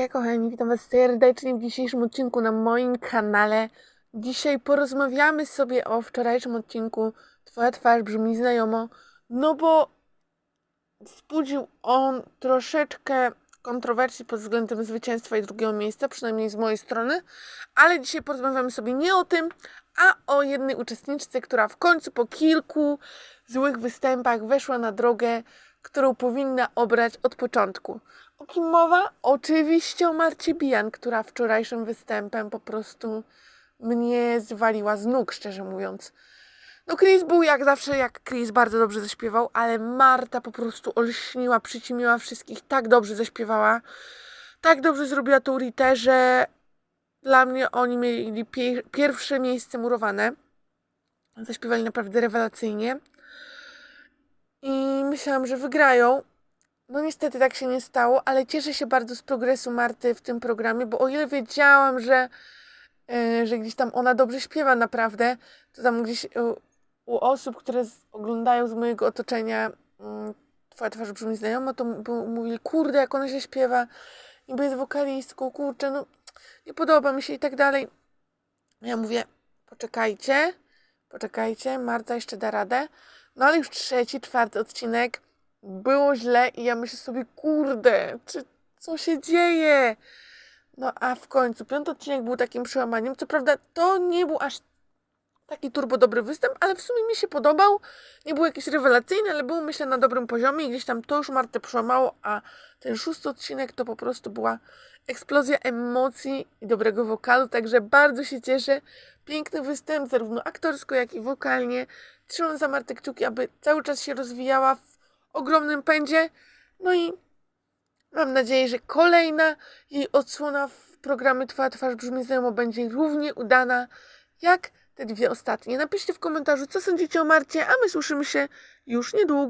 Hej kochani, witam was serdecznie w dzisiejszym odcinku na moim kanale. Dzisiaj porozmawiamy sobie o wczorajszym odcinku Twoja twarz brzmi znajomo, no bo wzbudził on troszeczkę kontrowersji pod względem zwycięstwa i drugiego miejsca, przynajmniej z mojej strony, ale dzisiaj porozmawiamy sobie nie o tym, a o jednej uczestniczce, która w końcu po kilku złych występach weszła na drogę, którą powinna obrać od początku. O kim mowa? Oczywiście o Marcie Bijan, która wczorajszym występem po prostu mnie zwaliła z nóg, szczerze mówiąc. No Chris był jak zawsze, jak Chris bardzo dobrze zaśpiewał, ale Marta po prostu olśniła, przycimiła wszystkich, tak dobrze zaśpiewała, tak dobrze zrobiła tą Ritę, że dla mnie oni mieli pie- pierwsze miejsce murowane. Zaśpiewali naprawdę rewelacyjnie. I myślałam, że wygrają. No niestety tak się nie stało, ale cieszę się bardzo z progresu Marty w tym programie, bo o ile wiedziałam, że, e, że gdzieś tam ona dobrze śpiewa naprawdę, to tam gdzieś u, u osób, które oglądają z mojego otoczenia mm, Twoja twarz brzmi znajomo, to mówili, kurde, jak ona się śpiewa, niby jest wokalistką, kurczę, no nie podoba mi się i tak dalej. Ja mówię, poczekajcie, poczekajcie, Marta jeszcze da radę. No ale już trzeci, czwarty odcinek było źle i ja myślę sobie, kurde, czy co się dzieje? No a w końcu piąty odcinek był takim przełamaniem. Co prawda to nie był aż taki turbo dobry występ, ale w sumie mi się podobał. Nie był jakiś rewelacyjny, ale był myślę na dobrym poziomie gdzieś tam to już Martę przełamało, a ten szósty odcinek to po prostu była eksplozja emocji i dobrego wokalu, także bardzo się cieszę. Piękny występ, zarówno aktorsko, jak i wokalnie. Trzymam za Martę kciuki, aby cały czas się rozwijała w ogromnym pędzie. No i mam nadzieję, że kolejna jej odsłona w programie Twoja twarz brzmi znajomo będzie równie udana jak te dwie ostatnie. Napiszcie w komentarzu, co sądzicie o Marcie, a my słyszymy się już niedługo.